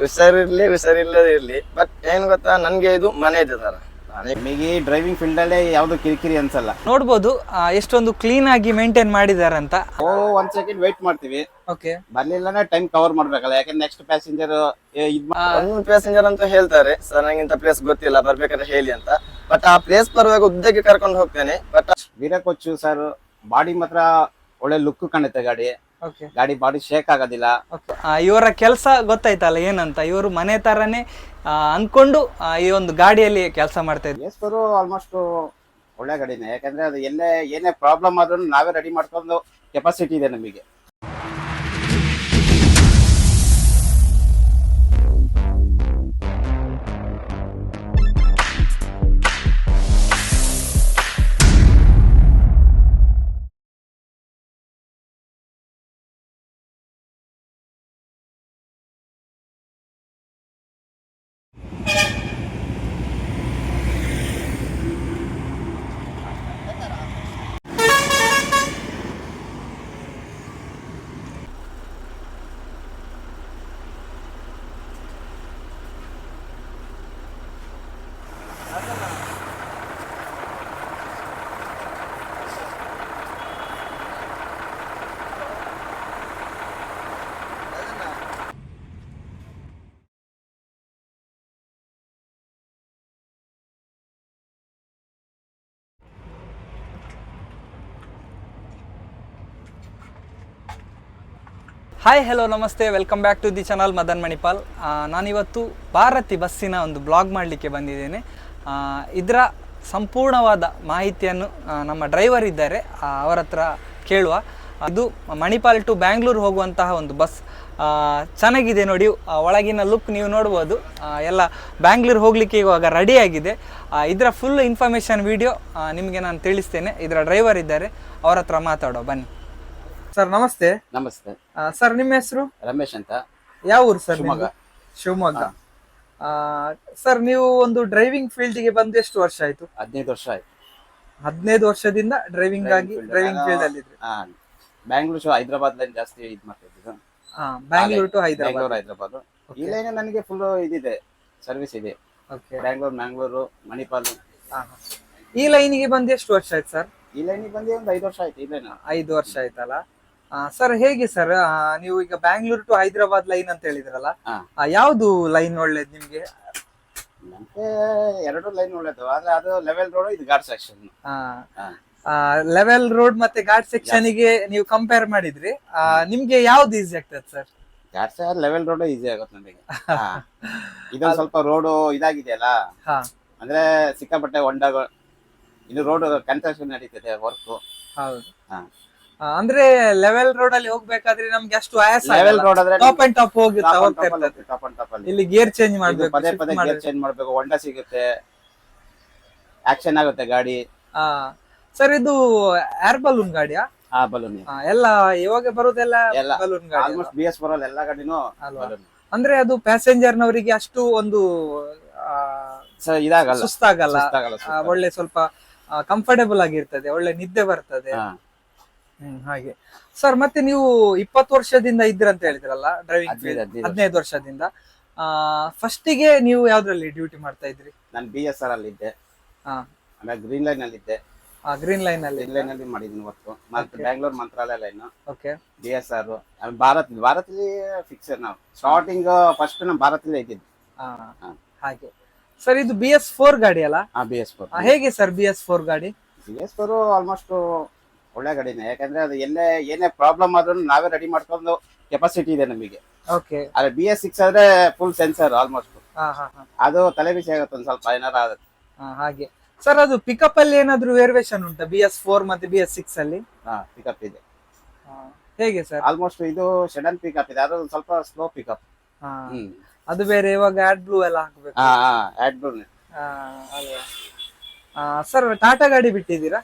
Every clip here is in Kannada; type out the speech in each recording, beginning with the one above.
ಹುಷಾರಿರ್ಲಿ ಹುಷಾರಿಲ್ಲದೆ ಇರ್ಲಿ. ಬಟ್ ಏನ್ ಗೊತ್ತಾ ನನಗೆ ಇದು ಮನೆ ಇದೆ ತರ ನಿಮಗೆ ಡ್ರೈವಿಂಗ್ ಡ್ರೈವಿಂಗ್ ಫೀಲ್ಡಲ್ಲೇ ಯಾವುದು ಕಿರಿಕಿರಿ ಅನ್ಸಲ್ಲ. ನೋಡ್ಬೋದು ಆ, ಎಷ್ಟೊಂದು ಕ್ಲೀನ್ ಆಗಿ ಮೇಂಟೈನ್ ಮಾಡಿದಾರಂತ. ಓ ಒಂದ್ ಸೆಕೆಂಡ್ ವೇಟ್ ಮಾಡ್ತೀವಿ. ಓಕೆ ಬರ್ಲಿಲ್ಲನೇ ಟೈಮ್ ಕವರ್ ಮಾಡ್ಬೇಕಲ್ಲ ಯಾಕಂದ್ರೆ ನೆಕ್ಸ್ಟ್ ಪ್ಯಾಸೆಂಜರ್ ಇದ್ ಮಾ- ಒಂದು ಪ್ಯಾಸೆಂಜರ್ ಅಂತ ಹೇಳ್ತಾರೆ ಸರ್ ನಂಗೆ ಇಂಥ ಪ್ಲೇಸ್ ಗೊತ್ತಿಲ್ಲ ಬರ್ಬೇಕಾದ್ರೆ ಹೇಳಿ ಅಂತ. ಬಟ್ ಆ ಪ್ಲೇಸ್ ಬರುವಾಗ ಉದ್ದಕ್ಕೆ ಕರ್ಕೊಂಡು ಹೋಗ್ತೇನೆ. ಬಟ್ ವೀರಕೊಚ್ಚು ಸರ್ ಬಾಡಿ ಮಾತ್ರ ಒಳ್ಳೆ ಲುಕ್ ಕಾಣುತ್ತೆ ಗಾಡಿ. ಓಕೆ ಗಾಡಿ ಬಾಡಿ ಶೇಕ್ ಆಗೋದಿಲ್ಲ. ಇವರ ಕೆಲಸ ಗೊತ್ತಾಯ್ತಲ್ಲ ಏನಂತ? ಇವರು ಮನೆ ತರನೇ ಆ, ಅನ್ಕೊಂಡು ಆ, ಈ ಒಂದು ಗಾಡಿಯಲ್ಲಿ ಕೆಲಸ ಮಾಡ್ತಾ ಇದ್ರು ಎಸ್ ಬರು ಆಲ್ಮೋಸ್ಟ್ ಒಳ್ಳೆ ಗಾಡಿನೇ. ಯಾಕಂದ್ರೆ ಅದು ಎಲ್ಲೇ ಏನೇ ಪ್ರಾಬ್ಲಮ್ ಆದ್ರೂ ನಾವೇ ರೆಡಿ ಮಾಡ್ಕೊಂಡು ಕೆಪಾಸಿಟಿ ಇದೆ ನಮಗೆ. ಹಾಯ್ ಹಲೋ ನಮಸ್ತೆ. Welcome back to the channel Madan Manipal ನಾನಿವತ್ತು ಭಾರತಿ ಬಸ್ಸಿನ ಒಂದು ಬ್ಲಾಗ್ ಮಾಡಲಿಕ್ಕೆ ಬಂದಿದ್ದೇನೆ. ಇದರ ಸಂಪೂರ್ಣವಾದ ಮಾಹಿತಿಯನ್ನು ನಮ್ಮ ಡ್ರೈವರ್ ಇದ್ದಾರೆ. ಅವರ ಹತ್ರ ಕೇಳುವ. ಇದು ಮಣಿಪಾಲ್ ಟು ಬ್ಯಾಂಗ್ಳೂರು ಹೋಗುವಂತಹ ಒಂದು ಬಸ್. ಚೆನ್ನಾಗಿದೆ ನೋಡಿ. ಒಳಗಿನ ಲುಕ್ ನೀವು ನೋಡ್ಬೋದು. ಎಲ್ಲ ಬ್ಯಾಂಗ್ಳೂರು ಹೋಗಲಿಕ್ಕೆ ಇವಾಗ ರೆಡಿಯಾಗಿದೆ ಇದರ ಫುಲ್ ಇನ್ಫಾರ್ಮೇಷನ್ ವಿಡಿಯೋ ನಿಮಗೆ ನಾನು ತಿಳಿಸ್ತೇನೆ. ಇದರ ಡ್ರೈವರ್ ಇದ್ದಾರೆ. ಅವರ ಹತ್ರ ಮಾತಾಡೋ, ಬನ್ನಿ. ಸರ್ ನಮಸ್ತೆ. ನಮಸ್ತೆ. ಸರ್ ನಿಮ್ಮ ಹೆಸರು? ರಮೇಶ್ ಅಂತ. ಯಾವ ಊರು ಸರ್ ಶಿವಮೊಗ್ಗ. ಶಿವಮೊಗ್ಗ. ಸರ್ ನೀವು ಒಂದು ಡ್ರೈವಿಂಗ್ ಫೀಲ್ಡ್ಗೆ ಬಂದು ಎಷ್ಟು ವರ್ಷ ಆಯ್ತು? ಹದಿನೈದು ವರ್ಷ ಆಯ್ತು. ಹದಿನೈದು ವರ್ಷದಿಂದ ಡ್ರೈವಿಂಗ್ ಆಗಿ ಡ್ರೈವಿಂಗ್ ಫೀಲ್ಡ್ ಅಲ್ಲಿ ಬ್ಯಾಂಗ್ಳೂರ್ ಹೈದ್ರಾಬಾದ್ ಲೈನ್ ಜಾಸ್ತಿ ಇದು ಮಾಡ್ತಿದ್ದೆ ಬ್ಯಾಂಗ್ಳೂರ್ ಟು ಹೈದರಾಬಾದ್ ಹೈದ್ರಾಬಾದ್ ಈ ಲೈನ್ ನನಗೆ ಫುಲ್ ಇದಿದೆ. ಸರ್ವಿಸ್ ಇದೆ. ಓಕೆ ಬ್ಯಾಂಗ್ಳೂರ್ ಮ್ಯಾಂಗ್ಳೂರು ಮಣಿಪಾಲ್ ಈ ಲೈನಿಗೆ ಬಂದು ಎಷ್ಟು ವರ್ಷ ಆಯ್ತು ಸರ್ ಈ ಲೈನಿಗೆ ಬಂದು ಒಂದು ಐದು ವರ್ಷ ಆಯ್ತು ಐದು ವರ್ಷ ಆಯ್ತಲ್ಲ. ಸರ್ ಹೇಗೆ ಸರ್? ನೀವು ಈಗ ಬ್ಯಾಂಗ್ಳೂರ್ ಟು ಹೈದರಾಬಾದ್ ಲೈನ್ ಅಂತ ಹೇಳಿದ್ರಲ್ಲ ಆ, ಯಾವ್ದು ಲೈನ್ ಒಳ್ಳೇದು ನಿಮ್ಗೆ? ನಮ್ಗೆ ಎರಡು ಲೈನ್ ಒಳ್ಳೇದು. ಆದ್ರೆ ಅದು ಲೆವೆಲ್ ರೋಡ್ ಇದು ಘಾಟ್ ಸೆಕ್ಷನ್ ಲೆವೆಲ್ ರೋಡ್ ಮತ್ತೆ ಘಾಟ್ ಸೆಕ್ಷನ್ಗೆ ನೀವು ಕಂಪೇರ್ ಮಾಡಿದ್ರಿ. ಆ, ನಿಮ್ಗೆ ಯಾವ್ದು ಈಸಿ ಆಗ್ತದೆ sir? Ghat section level road easy ಆಗುತ್ತೆ ನಮಗೆ. ಹಾ. ಇದೊಂದು ಸ್ವಲ್ಪ ರೋಡ್ ಇದಾಗಿದೆಯಲ್ಲ? ಹಾ. ಅಂದ್ರೆ ಸಿಕ್ಕಾಪಟ್ಟೆ ಹೊಂಡ ಇದು ರೋಡ್ ಕನ್ಸ್ಟ್ರಕ್ಷನ್ ನಡೀತದೆ ವರ್ಕ್ ಹೌದು. ಆ, ಅಂದ್ರೆ ಲೆವೆಲ್ ರೋಡ್ ಅಲ್ಲಿ ಹೋಗ್ಬೇಕಾದ್ರೆ ನಮ್ಗೆ ಅಷ್ಟು ಆಯಾಸ ಲೆವೆಲ್ ರೋಡ್ ಆದ್ರೆ ಟಾಪ್ ಅಂಡ್ ಟಾಪ್ ಹೋಗಿ ಟಾಪ್ ಅಂಡ್ ಟಾಪ್ ಅಲ್ಲಿ ಇಲ್ಲಿ ಗೇರ್ ಚೇಂಜ್ ಮಾಡ್ಬೇಕು ಪದೇ ಪದೇ ಗೇರ್ ಚೇಂಜ್ ಮಾಡ್ಬೇಕು ಹೊಂಡ ಸಿಗುತ್ತೆ. ಆಕ್ಷನ್ ಆಗುತ್ತೆ ಗಾಡಿ. ಹಾ ಸರ್ ಇದು ಏರ್ ಬಲೂನ್ ಗಾಡಿಯಾ? ಆ ಬಲೂನ್ ಎಲ್ಲ ಇವಾಗ ಬರೋದೆಲ್ಲ ಬಲೂನ್ ಗಾಡಿ ಆಲ್ಮೋಸ್ಟ್ ಬಿಎಸ್ ಬರೋಲ್ಲ ಎಲ್ಲ ಗಾಡಿನೂ? ಅಂದ್ರೆ ಅದು ಪ್ಯಾಸೆಂಜರ್ ನವರಿಗೆ ಅಷ್ಟು ಒಂದು ಇದಾಗಲ್ಲ. ಸುಸ್ತಾಗಲ್ಲ. ಒಳ್ಳೆ ಸ್ವಲ್ಪ ಕಂಫರ್ಟೇಬಲ್ ಆಗಿರ್ತದೆ ಒಳ್ಳೆ ನಿದ್ದೆ ಬರ್ತದೆ. ಹ್ಮ್ ಹಾಗೆ. ಸರ್ ಮತ್ತೆ ನೀವು ಇಪ್ಪತ್ತು ವರ್ಷದಿಂದ ಇದ್ರಂತ ಹೇಳಿದ್ರಲ್ಲ ಡ್ರೈವಿಂಗ್ ಹದಿನೈದು ವರ್ಷದಿಂದ ಹದಿನೈದು ವರ್ಷದಿಂದ. ಫಸ್ಟಿಗೆ ನೀವು ಯಾವ್ದ್ರಲ್ಲಿ ಡ್ಯೂಟಿ ಮಾಡ್ತಾ ಇದ್ರಿ? ನಾನು ಬಿ ಎಸ್ ಆರ್ ಅಲ್ಲಿ ಇದ್ದೆ. ಹಾ. ಆಮೇಲೆ ಗ್ರೀನ್ ಲೈನ್ ಅಲ್ಲಿ ಇದ್ದೆ. ಗ್ರೀನ್ ಲೈನ್ ಅಲ್ಲಿ. ಗ್ರೀನ್ ಲೈನ್ ಅಲ್ಲಿ ಮಾಡಿದ್ದೀನಿ ವರ್ಕ್ ಮತ್ತೆ Bangalore Mantralaya line okay B S R Bharat ಭಾರತದಲ್ಲಿ ಫಿಕ್ಸ್ ನಾವು. ಸ್ಟಾರ್ಟಿಂಗ್ ಫಸ್ಟ್ ನಾವು ಭಾರತಲ್ಲೇ ಇದ್ದಿದ್ದು ಹಾ. ಹಾಗೆ. ಸರ್ ಇದು ಬಿ ಎಸ್ ಫೋರ್ ಗಾಡಿ ಅಲ್ಲ? ಬಿ ಎಸ್ ಫೋರ್ ಆ, ಹೇಗೆ ಸರ್ ಬಿ ಎಸ್ ಫೋರ್ ಗಾಡಿ? ಬಿ ಎಸ್ ಫೋರ್ ಆಲ್ಮೋಸ್ಟ್ ಒಳ್ಳೆ ಗಾಡಿನೇ ಯಾಕಂದ್ರೆ ಅದು ಎಲ್ಲೇ ಏನೇ ಪ್ರಾಬ್ಲಮ್ ಆದ್ರೂ ನಾವೇ ರೆಡಿ ಮಾಡ್ಕೊಂಡು ಕೆಪಾಸಿಟಿ ಇದೆ ನಮಗೆ. ಓಕೆ ಆದ್ರೆ ಬಿ ಎಸ್ ಸಿಕ್ಸ್ ಆದ್ರೆ ಫುಲ್ ಸೆನ್ಸರ್ ಆಲ್ಮೋಸ್ಟ್ ಹಾ ಹಾ ಹಾ. ಅದು ತಲೆ ಬಿಸಿ ಆಗುತ್ತೆ ಒಂದ್ ಸ್ವಲ್ಪ ಏನಾರ ಆದ್ರೆ. ಹಾ, ಹಾಗೆ. ಸರ್ ಅದು ಪಿಕಪ್ ಅಲ್ಲಿ ಏನಾದ್ರು ವೇರಿಯೇಷನ್ ಉಂಟಾ? ಬಿ ಎಸ್ ಫೋರ್ ಮತ್ತೆ ಬಿ ಎಸ್ ಸಿಕ್ಸ್ ಅಲ್ಲಿ? ಹಾ ಪಿಕಪ್ ಇದೆ. ಹೇಗೆ ಸರ್ ಆಲ್ಮೋಸ್ಟ್ ಇದು ಸಡನ್ ಪಿಕಪ್ ಇದೆ. ಅದು ಒಂದ್ ಸ್ವಲ್ಪ ಸ್ಲೋ ಪಿಕಪ್ ಹಾ. ಹ್ಮ್. ಅದು ಬೇರೆ ಇವಾಗ ಆಡ್ ಬ್ಲೂ ಎಲ್ಲ ಹಾಕ್ಬೇಕು. ಹಾ ಹಾ ಆಡ್ ಆ, ಅಲ್ವಾ ಸರ್ ಟಾಟಾ ಗಾಡಿ ಬಿಟ್ಟಿದ್ದೀರಾ?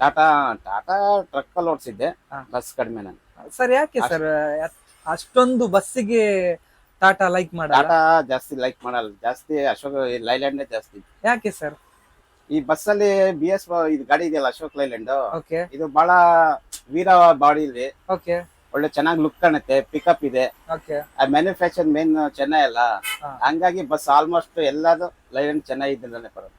ಟಾಟಾ ಟಾಟಾ ಟ್ರಕ್ ಅಲ್ಲಿ ಓಡಿಸಿದ್ದೆ ಬಸ್ ಕಡಿಮೆ ನಾನು. ಸರ್ ಯಾಕೆ ಸರ್ ಅಷ್ಟೊಂದು ಬಸ್ಸಿಗೆ ಟಾಟಾ ಲೈಕ್ ಮಾಡ ಟಾಟಾ ಜಾಸ್ತಿ ಲೈಕ್ ಮಾಡಲ್ಲ. ಜಾಸ್ತಿ ಅಶೋಕ್ ಲೈಲ್ಯಾಂಡ್ ಜಾಸ್ತಿ. ಯಾಕೆ ಸರ್? ಈ ಬಸ್ ಅಲ್ಲಿ ಬಿ ಎಸ್ ಇದು ಗಾಡಿ ಇದೆಯಲ್ಲ ಅಶೋಕ್ ಲೈಲ್ಯಾಂಡ್ ಓಕೆ. ಇದು ಬಹಳ ವೀರ ಬಾಡಿ ಇದೆ ಓಕೆ. ಒಳ್ಳೆ ಚೆನ್ನಾಗಿ ಲುಕ್ ಕಾಣುತ್ತೆ ಪಿಕಪ್ ಇದೆ. ಮ್ಯಾನುಫ್ಯಾಕ್ಚರ್ ಮೇನ್ ಚೆನ್ನೈ ಅಲ್ಲ. ಹಂಗಾಗಿ ಬಸ್ ಆಲ್ಮೋಸ್ಟ್ ಎಲ್ಲದು ಲೈಲ್ಯಾಂಡ್ ಚೆನ್ನೈ ಬರೋದು.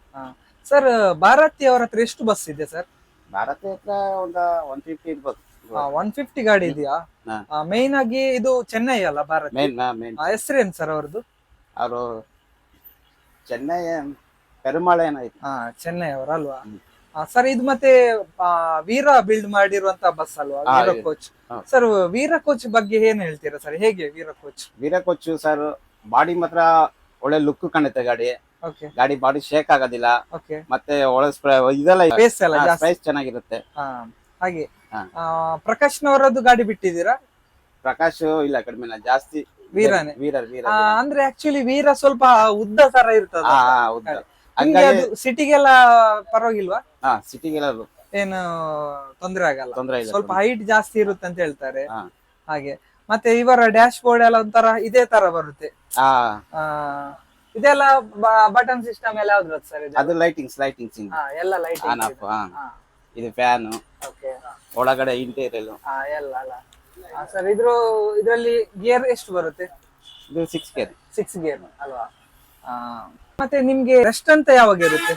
ಸರ್ ಭಾರತಿ ಅವರ ಹತ್ರ ಎಷ್ಟು ಬಸ್ ಇದೆ ಸರ್? ಭಾರತ ಹತ್ರ ಒಂದು ಒನ್ ಫಿಫ್ಟಿ ಇರ್ಬೋದು. ಒನ್ ಫಿಫ್ಟಿ ಗಾಡಿ ಇದೆಯಾ? ಹಾ. ಮೇನ್ ಆಗಿ ಇದು ಚೆನ್ನೈ ಅಲ್ಲ ಭಾರತ್? ಮೇನ್ ಮೇನ್ ಹೆಸರೇನ್ ಸರ್ ಅವ್ರದ್ದು ಅವರು ಚೆನ್ನೈ ಪೆರುಮಾಳ ಏನಾಯ್ತು ಹಾ ಚೆನ್ನೈ ಅವರ ಅಲ್ವಾ? ಹ್ಮ್. ಸರ್ ಇದು ಮತ್ತೆ ಆ, ವೀರ ಬಿಲ್ಡ್ ಮಾಡಿರುವಂತ ಬಸ್ ಅಲ್ವಾ? ಹಾ, ವೀರ ಇದೆ. ಕೋಚ್ ಹಾ. ಸರ್ ವೀರ ಕೋಚ್ ಬಗ್ಗೆ ಏನ್ ಹೇಳ್ತೀರಾ ಸರ್ ಹೇಗೆ Veera coach Veera coach sir body ಮಾತ್ರ ಒಳ್ಳೆ ಲುಕ್ ಕಾಣುತ್ತೆ ಗಾಡಿ. ಗಾಡಿ ಬಾಡಿ ಶೇಕ್ ಆಗೋದಿಲ್ಲ. ಓಕೆ ಮತ್ತೆ ಇದೆಲ್ಲ ಚೆನ್ನಾಗಿರುತ್ತೆ. ಹಾ, ಹಾಗೆ. ಹಾ. ಆ, ಪ್ರಕಾಶ್ನವರದ್ದು ಗಾಡಿ ಬಿಟ್ಟಿದ್ದೀರಾ? ಪ್ರಕಾಶ್ ಇಲ್ಲ ಕಡಿಮೆ ಜಾಸ್ತಿ. ವೀರನೇ. ವೀರ ವೀರ ಅಂದ್ರೆ ಆಕ್ಚುಲಿ ವೀರ ಸ್ವಲ್ಪ ಉದ್ದ ತರ ಇರ್ತದ ಹಂಗಾಗಿ ಸಿಟಿಗೆಲ್ಲ ಪರವಾಗಿಲ್ವಾ? ಹಾ ಸಿಟಿಗೆಲ್ಲ ಏನು ತೊಂದ್ರೆ ಆಗಲ್ಲ. ತೊಂದ್ರೆ ಸ್ವಲ್ಪ ಹೈಟ್ ಜಾಸ್ತಿ ಇರುತ್ತೆ ಅಂತ ಹೇಳ್ತಾರೆ. ಹಾಗೆ. ಮತ್ತೆ ಇವರ ಡ್ಯಾಶ್ ಬೋರ್ಡ್ ಎಲ್ಲ ಒಂಥರ ಇದೇ ತರ ಬರುತ್ತೆ. ಇದೆಲ್ಲ ಬಟನ್ ಸಿಸ್ಟಮ್ ಎಲ್ಲ ಯಾವ್ದು ಸರ್ ಇದು? ಅದು ಲೈಟಿಂಗ್ಸ್ ಲೈಟಿಂಗ್ಸ್ ಹಾ, ಎಲ್ಲ ಲೈಟಿಂಗ್ ಆನ್ ಆಫ್ ಇದು. ಫ್ಯಾನ್ ಓಕೆ ಒಳಗಡೆ ಇಂಟೀರಿಯಲ್ ಎಲ್ಲ. ಅಲ್ಲ ಸರ್ ಇದ್ರ ಇದರಲ್ಲಿ ಗೇರ್ ಎಷ್ಟು ಬರುತ್ತೆ? ಇದು ಸಿಕ್ಸ್ ಕೆ ಸಿಕ್ಸ್ ಗೇರ್ ಅಲ್ವಾ? ಆ, ಮತ್ತೆ ನಿಮ್ಗೆ ರೆಸ್ಟ್ ಅಂತ ಯಾವಾಗ ಇರುತ್ತೆ?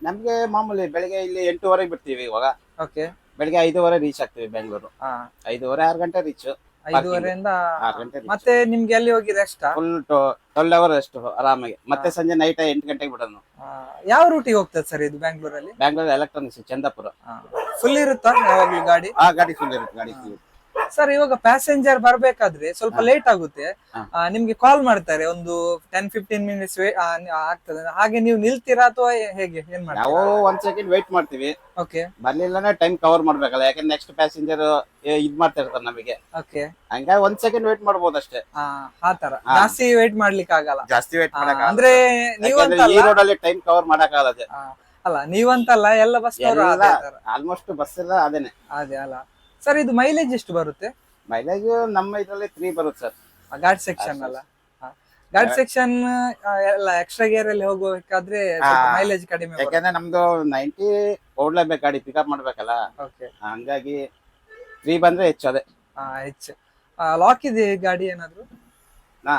ನಮ್ಗೆ ಮಾಮೂಲಿ ಬೆಳಿಗ್ಗೆ ಇಲ್ಲಿ ಎಂಟೂವರೆಗೆ ಬಿಡ್ತೀವಿ ಇವಾಗ. ಓಕೆ ಬೆಳಿಗ್ಗೆ ಐದೂವರೆ ರೀಚ್ ಆಗ್ತೀವಿ ಬೆಂಗಳೂರು ಹಾ. ಐದೂವರೆ ಆರು ಗಂಟೆ ರೀಚ್ ಐದೂವರೆಯಿಂದ ಆರು ಗಂಟೆ reach. ಮತ್ತೆ ನಿಮ್ಗೆ ಎಲ್ಲಿ ಹೋಗಿ ರೆಸ್ಟ್ ಫುಲ್ ಟ್ವೆಲ್ ಅವರ್ ಅಷ್ಟು ಆರಾಮಾಗಿ. ಮತ್ತೆ ಸಂಜೆ ನೈಟ್ ಎಂಟು ಗಂಟೆಗೆ ಬಿಡೋದು. ಯಾವ ರೂಟಿಗೆ ಹೋಗ್ತದೆ ಸರ್ ಇದು ಬ್ಯಾಂಗ್ಳೂರಲ್ಲಿ ಬ್ಯಾಂಗ್ಳೂರ್ ಎಲೆಕ್ಟ್ರಾನಿಕ್ಸ್ ಚಂದಾಪುರ. ಫುಲ್ ಇರುತ್ತಾ? ಯಾವಾಗ್ಲೂ ಗಾಡಿ? ಆ ಗಾಡಿ ಫುಲ್ ಇರುತ್ತೆ ಗಾಡಿ full ಇರುತ್ತೆ. ಸರ್ ಇವಾಗ ಪ್ಯಾಸೆಂಜರ್ ಬರ್ಬೇಕಾದ್ರೆ ಸ್ವಲ್ಪ ಲೇಟ್ ಆಗುತ್ತೆ. ಆ, ನಿಮ್ಗೆ ಕಾಲ್ ಮಾಡ್ತಾರೆ ಒಂದು ಟೆನ್ ಫಿಫ್ಟೀನ್ ಮಿನಿಟ್ಸ್ ಆಗ್ತದೆ. ಹಾಗೆ ನೀವು ನಿಲ್ತೀರಾ ಅಥವಾ ಹೇಗೆ ಏನ್ ಮಾಡ್ತೀರಾ? ನಾವು ಒಂದ್ ಸೆಕೆಂಡ್ ವೇಟ್ ಮಾಡ್ತೀವಿ. ಓಕೆ ಬರ್ಲಿಲ್ಲನೆ ಟೈಮ್ ಕವರ್ ಮಾಡ್ಬೇಕಲ್ಲ ಯಾಕಂದ್ರೆ ನೆಕ್ಸ್ಟ್ ಪ್ಯಾಸೆಂಜರ್ ಇದ್ ಮಾಡ್ತಾ ಇರ್ತಾರೆ ನಮಗೆ. ಓಕೆ ಹಂಗಾಗಿ ಒಂದ್ ಸೆಕೆಂಡ್ ವೇಟ್ ಮಾಡ್ಬೋದು ಅಷ್ಟೇ. ಆ ತರ ಜಾಸ್ತಿ ವೇಟ್ ಮಾಡ್ಲಿಕ್ಕೆ ಆಗಲ್ಲ. ಜಾಸ್ತಿ ವೇಟ್ ಆ, ಅಂದ್ರೆ ನೀವಂತಲ್ಲ ಈ ರೋಡ್ ಅಲ್ಲಿ ಟೈಮ್ ಕವರ್ ಮಾಡಕ್ಕಾಗಲ್ಲ ಅದೇ ಆ, ಅಲ್ಲ ನೀವಂತಲ್ಲ ಎಲ್ಲ ಬಸ್ ಎಲ್ಲ ಆಲ್ಮೋಸ್ಟ್ ಬಸ್ ಎಲ್ಲ ಅದೇನೆ. ಅದೇ ಅಲ್ಲ. ಸರ್ ಇದು ಮೈಲೇಜ್ ಎಷ್ಟು ಬರುತ್ತೆ? ಮೈಲೇಜ್ ನಮ್ಮ ಇದರಲ್ಲಿ ತ್ರೀ ಬರುತ್ತೆ ಸರ್ ಗಾಡಿ ಸೆಕ್ಷನ್ ಅಲ್ಲ? ಗಾಡಿ ಸೆಕ್ಷನ್ ಎಲ್ಲ ಎಕ್ಸ್ಟ್ರಾ ಗೇರ್ ಅಲ್ಲಿ ಹೋಗಬೇಕಾದ್ರೆ ಮೈಲೇಜ್ ಕಡಿಮೆ ಯಾಕಂದ್ರೆ ನಮ್ದು ನೈಂಟಿ ಓಡ್ಲೇಬೇಕು ಗಾಡಿ ಪಿಕಪ್ ಮಾಡ್ಬೇಕಲ್ಲ? ಓಕೆ ಹಂಗಾಗಿ ತ್ರೀ ಬಂದ್ರೆ ಹೆಚ್ಚು ಅದೇ. ಹೆಚ್ಚು. ಲಾಕ್ ಇದೆ ಗಾಡಿ ಏನಾದ್ರು? ಹಾ.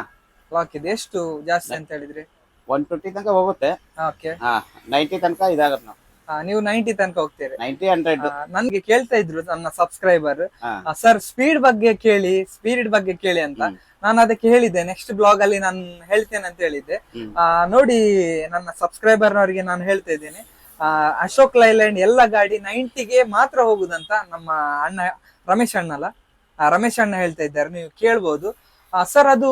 ಲಾಕ್ ಇದೆ. ಎಷ್ಟು ಜಾಸ್ತಿ ಅಂತ ಹೇಳಿದ್ರಿ? ಒನ್ ಟ್ವೆಂಟಿ ತನಕ ಹೋಗುತ್ತೆ. ಓಕೆ ಹಾ ನೈಂಟಿ ತನಕ ಇದಾಗತ್ತೆ ನಾವು. ನೀವು ನೈಂಟಿ ತನಕ ಹೋಗ್ತೀರಿ. ನೈಂಟಿ ಹಂಡ್ರೆಡ್ ಆ, ನನ್ಗೆ ಕೇಳ್ತಾ ಇದ್ರು ನನ್ನ ಸಬ್ಸ್ಕ್ರೈಬರ್ ಸರ್ ಸ್ಪೀಡ್ ಬಗ್ಗೆ ಕೇಳಿ ಸ್ಪೀಡ್ ಬಗ್ಗೆ ಕೇಳಿ ಅಂತ. ನಾನು ಅದಕ್ಕೆ ಹೇಳಿದ್ದೆ. ನೆಕ್ಸ್ಟ್ ಬ್ಲಾಗ್ ಅಲ್ಲಿ ನಾನು ಹೇಳ್ತೇನೆ ಅಂತ ಹೇಳಿದ್ದೆ. ನೋಡಿ ನನ್ನ ಸಬ್ಸ್ಕ್ರೈಬರ್ ನವರಿಗೆ ನಾನು ಹೇಳ್ತಾ ಇದ್ದೇನೆ. ಅಶೋಕ್ ಲೈಲ್ಯಾಂಡ್ ಎಲ್ಲ ಗಾಡಿ ನೈಂಟಿಗೆ ಮಾತ್ರ ಹೋಗುದಂತ ನಮ್ಮ ಅಣ್ಣ ರಮೇಶ್ ಅಣ್ಣಲ್ಲ. ರಮೇಶ್ ಅಣ್ಣ ಹೇಳ್ತಾ ಇದ್ದಾರೆ. ನೀವು ಕೇಳ್ಬೋದು. ಸರ್ ಅದು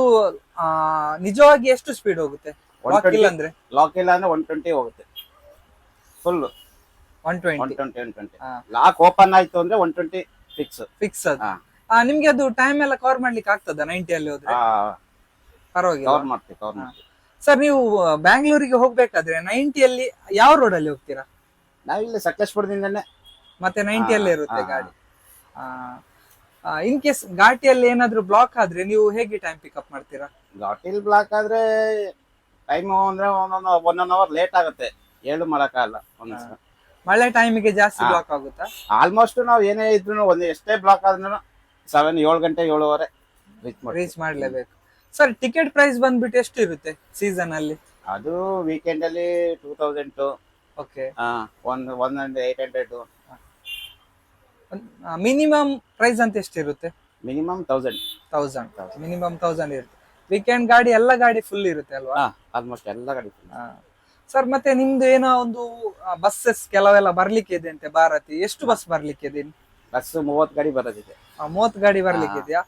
ನಿಜವಾಗಿ ಎಷ್ಟು ಸ್ಪೀಡ್ ಹೋಗುತ್ತೆ? ಲಾಕ್ ಇಲ್ಲ ಅಂದ್ರೆ ಲಾಕ್ ಇಲ್ಲ ಅಂದ್ರೆ ಒನ್ ಟ್ವೆಂಟಿ ಹೋಗುತ್ತೆ. Full one one twenty twenty one twenty. Lock open ಆಯ್ತು ಅಂದ್ರೆ ಒನ್ ಟ್ವೆಂಟಿ ಫಿಕ್ಸ್ ಫಿಕ್ಸ್ ಅದು. ಹಾ. ಆ, ನಿಮ್ಗೆ ಅದು ಟೈಮ್ ಎಲ್ಲ ಕವರ್ ಮಾಡ್ಲಿಕ್ಕೆ ಆಗ್ತದ ನೈಂಟಿ ಅಲ್ಲಿ ಹೋದ್ರೆ? ಪರವಾಗಿಲ್ಲ. ಕವರ್ ಮಾಡ್ತೀವಿ ಕವರ್ ಮಾಡ್ತೀವಿ. ಸರ್ ನೀವು ಬ್ಯಾಂಗ್ಳೂರಿಗೆ ಹೋಗ್ಬೇಕಾದ್ರೆ ನೈಂಟಿಯಲ್ಲಿ ಯಾವ ರೋಡ್ ಅಲ್ಲಿ ಹೋಗ್ತೀರಾ? ನಾವಿಲ್ಲಿ ಸಕಲೇಶ್ಪುರದಿಂದನೇ. ಮತ್ತೆ ನೈಂಟಿಯಲ್ಲಿ ಇರುತ್ತೆ ಹಾ. ಗಾಡಿ. ಇನ್ ಕೇಸ್ ಘಾಟಿಯಲ್ಲಿ ಏನಾದ್ರು ಬ್ಲಾಕ್ ಆದ್ರೆ ನೀವು ಹೇಗೆ ಟೈಮ್ ಪಿಕಪ್ ಮಾಡ್ತೀರಾ? ಘಾಟಿಲ್ ಬ್ಲಾಕ್ ಆದ್ರೆ ಟೈಮ್ ಅಂದ್ರೆ ಒಂದೊಂದು ಒನ್ ಒನ್ ಅವರ್ ಲೇಟ್ ಆಗುತ್ತೆ. ಏಳು ಮಾಡಕ್ಕಾಗಲ್ಲ ಒಂದೊಂದ್ಸಲ ಮಳೆ ಟೈಮಿಗೆ ಜಾಸ್ತಿ. ಬ್ಲಾಕ್ ಆಗುತ್ತಾ? ಆಲ್ಮೋಸ್ಟ್ ನಾವು ಏನೇ ಇದ್ರು ಒಂದು ಎಷ್ಟೇ ಬ್ಲಾಕ್ ಆದ್ರೂ ಸೆವೆನ್ ಏಳು ಗಂಟೆ ಏಳುವರೆ ರೀಚ್ ರೀಚ್ ಮಾಡ್ಲೇಬೇಕು. ಸರ್ ಟಿಕೆಟ್ ಪ್ರೈಸ್ ಬಂದ್ಬಿಟ್ಟು ಎಷ್ಟು ಇರುತ್ತೆ ಸೀಸನ್ ಅಲ್ಲಿ? ಅದು ವೀಕೆಂಡ್ ಅಲ್ಲಿ two thousand okay one one hundred eight hundred minimum price ಅಂತ ಎಷ್ಟಿರುತ್ತೆ? Minimum thousand thousand minimum thousand ಇರುತ್ತೆ. ವೀಕೆಂಡ್ ಗಾಡಿ ಎಲ್ಲ ಗಾಡಿ ಫುಲ್ ಇರುತ್ತೆ ಅಲ್ವಾ? ಆಲ್ಮೋಸ್ಟ್ ಎಲ್ಲ ಗಾಡಿ ಸರ್ ಮತ್ತೆ ನಿಮ್ದು ಏನೋ ಒಂದು ಬಸ್ಸಸ್ ಕೆಲವೆಲ್ಲ ಬರ್ಲಿಕ್ಕೆ ಇದೆ ಅಂತೆ ಭಾರತಿ. ಎಷ್ಟು ಬಸ್ ಬರ್ಲಿಕ್ಕೆ ಇದೆ? ಬಸ್ ಮೂವತ್ತು ಗಾಡಿ ಬರೋದಿದೆ. ಆ, ಮೂವತ್ತು ಗಾಡಿ ಬರ್ಲಿಕ್ಕೆ ಇದೆಯಾ?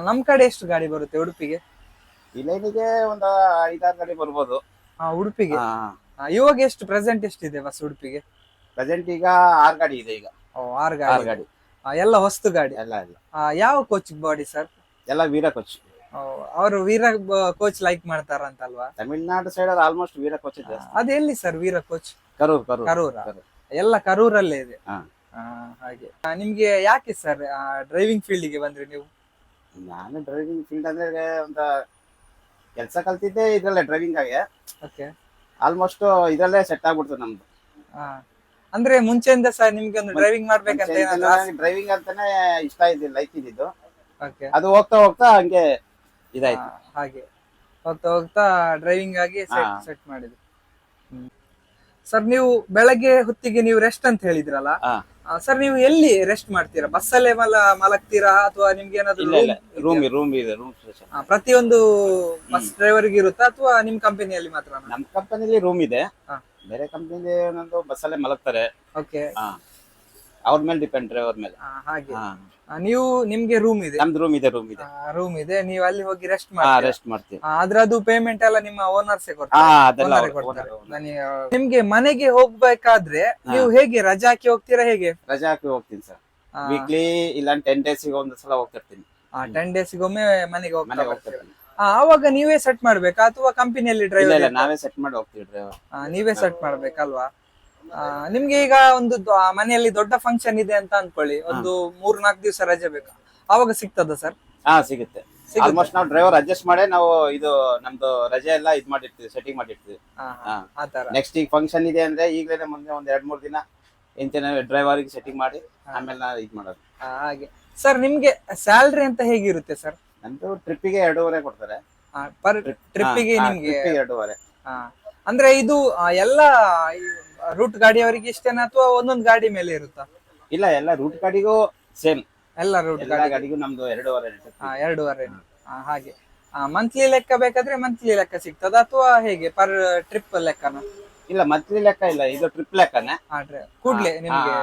ನಮ್ ಕಡೆ ಎಷ್ಟು ಗಾಡಿ ಬರುತ್ತೆ ಉಡುಪಿಗೆ? ಇಲ್ಲಿಗೆ ಒಂದು ಐದಾರು ಗಾಡಿ ಬರ್ಬೋದು. ಆ, ಉಡುಪಿಗೆ? ಇವಾಗ ಎಷ್ಟು ಪ್ರೆಸೆಂಟ್ ಎಷ್ಟಿದೆ ಬಸ್ ಉಡುಪಿಗೆ? ಪ್ರೆಸೆಂಟ್ ಈಗ ಆರು ಗಾಡಿ ಇದೆ ಈಗ. ಓ, ಆರು ಗಾಡಿ ಗಾಡಿ. ಆ, ಎಲ್ಲ ಹೊಸ್ತು ಗಾಡಿ? ಎಲ್ಲ ಯಾವ ಕೋಚ್ ಬಾಡಿ ಸರ್ ಎಲ್ಲ ವೀರ ಕೋಚ್ ಅವರು ವೀರ ಕೋಚ್ ಲೈಕ್ ಮಾಡ್ತಾರಂತಲ್ವಾ? ತಮಿಳ್ನಾಡು ಸೈಡ್ ಅಲ್ಲಿ ಆಲ್ಮೋಸ್ಟ್ ವೀರ ಕೋಚ್ ಇದ್ದಾರೆ ಅದು ಎಲ್ಲಿ ಸರ್ ವೀರ ಕೋಚ್ ಕರೂರ್ ಕರೂರ್. ಎಲ್ಲ ಕರೂರಲ್ಲೇ ಇದೆ. ಹಾಗೆ. ನಿಮ್ಗೆ ಯಾಕೆ ಸರ್ ಡ್ರೈವಿಂಗ್ ಫೀಲ್ಡ್ಗೆ ಬಂದ್ರಿ ನೀವು? ನಾನು ಡ್ರೈವಿಂಗ್ ಫೀಲ್ಡ್ ಅಂದ್ರೆ ಒಂದು ಕೆಲಸ ಕಲ್ತಿದ್ದೆ ಇದ್ರಲ್ಲೇ ಡ್ರೈವಿಂಗ್ ಆಗಿ. ಓಕೆ ಆಲ್ಮೋಸ್ಟ್ ಇದರಲ್ಲೇ ಸೆಟ್ ಆಗ್ಬಿಡ್ತು ನಮ್ದು. ಅಂದ್ರೆ ಮುಂಚೆಯಿಂದ ಸರ್ ನಿಮ್ಗೆ ಒಂದು ಡ್ರೈವಿಂಗ್ ಮಾಡ್ಬೇಕಂತ ಡ್ರೈವಿಂಗ್ ಅಂತಾನೆ ಇಷ್ಟ ಇದ್ದಿಲ್ಲ ಲೈಕ್ ಇದ್ದಿದ್ದು ಅದು ಹೋಗ್ತಾ ಹೋಗ್ತಾ ಹಂಗೆ ಇದಾಯ್ತು. ಹಾಗೆ. ಹೋಗ್ತಾ ಹೋಗ್ತಾ ಡ್ರೈವಿಂಗ್ ಆಗಿ ಸೆಟ್ ಹಾ. ಸೆಟ್ ಮಾಡಿದ್ರಿ ಸರ್ ನೀವು ಬೆಳಗ್ಗೆ ಹೊತ್ತಿಗೆ ನೀವು ರೆಸ್ಟ್ ಅಂತ ಹೇಳಿದ್ರಲ್ಲ ಹಾ. ಸರ್ ನೀವು ಎಲ್ಲಿ ರೆಸ್ಟ್ ಮಾಡ್ತೀರಾ? ಬಸ್ಸಲ್ಲೇ ಮಲ ಮಲಗ್ತೀರಾ ಅಥವಾ ನಿಮ್ಗೆ ಏನಾದ್ರು ಇಲ್ಲ ಇಲ್ಲ. ರೂಮ್ ರೂಮ್ ಇದೆ ರೂಮ್ ಪ್ರತಿಯೊಂದು ಬಸ್ ಡ್ರೈವರ್ಗೆ ಇರುತ್ತಾ ಅಥವಾ ನಿಮ್ ಕಂಪನಿಯಲ್ಲಿ ಮಾತ್ರ ನಮ್ಮ ಕಂಪನಿಲಿ ರೂಮ್ ಇದೆ. ಹಾ. ಬೇರೆ ಕಂಪನಿಲಿ ಒಂದೊಂದು ಬಸ್ಸಲ್ಲೇ ಮಲಗ್ತಾರೆ. ಓಕೆ ಹಾ. ಅವ್ರ ಮೇಲೆ ಡಿಪೆಂಡ್ ಡ್ರೈವರ್ ಮೇಲೆ. ಹಾಗೆ. ಹಾ. ನೀವು ನಿಮ್ಗೆ ರೂಮ್ ಇದೆ. ನಮ್ದು ರೂಮ್ ಇದೆ ರೂಮ್ ಇದೆ. ರೂಮ್ ಇದೆ ನೀವು ಅಲ್ಲಿ ಹೋಗಿ ರೆಸ್ಟ್ ಮಾಡಿ ರೆಸ್ಟ್ ಮಾಡ್ತೀವಿ. ಅದು ಪೇಮೆಂಟ್ ಎಲ್ಲ ನಿಮ್ಮ ಓನರ್ಸ್ ಕೊಡ್ತಾರೆ. ನಿಮ್ಗೆ ಮನೆಗೆ ಹೋಗ್ಬೇಕಾದ್ರೆ ನೀವು ಹೇಗೆ ರಜಾ ಹಾಕಿ ಹೋಗ್ತೀರಾ ಹೇಗೆ? ರಜಾ ಹಾಕಿ ಹೋಗ್ತೀನಿ ಸರ್. ವೀಕ್ಲಿ ಇಲ್ಲ ಟೆನ್ ಡೇಸ್ ಒಂದು ಸಲ ಹೋಗ್ತಿರ್ತೀನಿ. ಟೆನ್ ಡೇಸ್ ಒಮ್ಮೆ ಮನೆಗೆ ಆ, ಆವಾಗ ನೀವೇ ಸೆಟ್ ಮಾಡ್ಬೇಕಾ ಅಥವಾ ಕಂಪನಿಯಲ್ಲಿ ಡ್ರೈವರ್ ನಾವೇ ಸೆಟ್ ಮಾಡಿ ಹೋಗ್ತೀವಿ ಡ್ರೈವರ್ ನೀವೇ ಸೆಟ್ ಮಾಡ್ಬೇಕಲ್ವಾ? ನಿಮ್ಗೆ ಈಗ ಒಂದು ಮನೆಯಲ್ಲಿ ದೊಡ್ಡ ಫಂಕ್ಷನ್ ಇದೆ ಅಂತ ಅನ್ಕೊಳ್ಳಿ. ಒಂದು ಮೂರ್ ನಾಲ್ಕು ದಿವಸ ರಜೆ ಬೇಕು? ಅವಾಗ ಸಿಗ್ತದ ಸರ್ ಹಾ ಸಿಗುತ್ತೆ. ಆಲ್ಮೋಸ್ಟ್ ನಾವು ಡ್ರೈವರ್ ಅಡ್ಜಸ್ಟ್ ಮಾಡಿ ನಾವು ಇದು ನಮ್ದು ರಜೆ ಎಲ್ಲ ಇದ್ ಮಾಡಿರ್ತೀವಿ ಸೆಟ್ಟಿಂಗ್ ಮಾಡಿರ್ತೀವಿ. ಹಾ. ಆತರ ನೆಕ್ಸ್ಟ್ ಈಗ ಫಂಕ್ಷನ್ ಇದೆ ಅಂದ್ರೆ ಈಗಲೇ ಮುಂದೆ ಒಂದ್ ಎರಡ್ ಮೂರ್ ದಿನ ಇಂತಿನ ಡ್ರೈವರ್ಗೆ ಸೆಟ್ಟಿಂಗ್ ಮಾಡಿ ಆಮೇಲೆ ನಾವು ಇದ್ ಮಾಡೋದು. ಹಾಗೆ. ಸರ್ ನಿಮ್ಗೆ ಸ್ಯಾಲ್ರಿ ಅಂತ ಹೇಗಿರುತ್ತೆ ಸರ್ ನಮ್ದು ಟ್ರಿಪ್ಪಿಗೆ ಎರಡೂವರೆ ಕೊಡ್ತಾರೆ. ಪರ್ ಟ್ರಿಪ್ಪಿಗೆ ನಿಮ್ಗೆ ಎರಡೂವರೆ. ಅಂದ್ರೆ ಇದು ಎಲ್ಲ ರೂಟ್ ಗಾಡಿ ಅವರಿಗೆ ಇಷ್ಟೇನ ಅಥವಾ ಒಂದೊಂದು ಗಾಡಿ ಮೇಲೆ ಇರುತ್ತಾ? ಇಲ್ಲ ಎಲ್ಲ ರೂಟ್ ಗಾಡಿಗೂ ಸೇಮ್ ಎಲ್ಲ ರೂಟ್ ಎಲ್ಲ ಗಾಡಿ ಗಾಡಿಗೂ ನಮ್ದು ಎರಡೂವರೆ ಆ, ಎರಡೂವರೆ ಹಾಗೆ. ಮಂತ್ಲಿ ಲೆಕ್ಕ ಬೇಕಾದ್ರೆ ಮಂತ್ಲಿ ಲೆಕ್ಕ ಸಿಗ್ತದ ಅಥವಾ ಹೇಗೆ ಪರ್ ಟ್ರಿಪ್ ಲೆಕ್ಕನ? ಇಲ್ಲ ಮಂತ್ಲಿ ಲೆಕ್ಕ ಇಲ್ಲ ಇದು ಟ್ರಿಪ್ ಲೆಕ್ಕನೇ. ಆದ್ರೆ ಕೂಡ್ಲೆ ನಿಮ್ಗೆ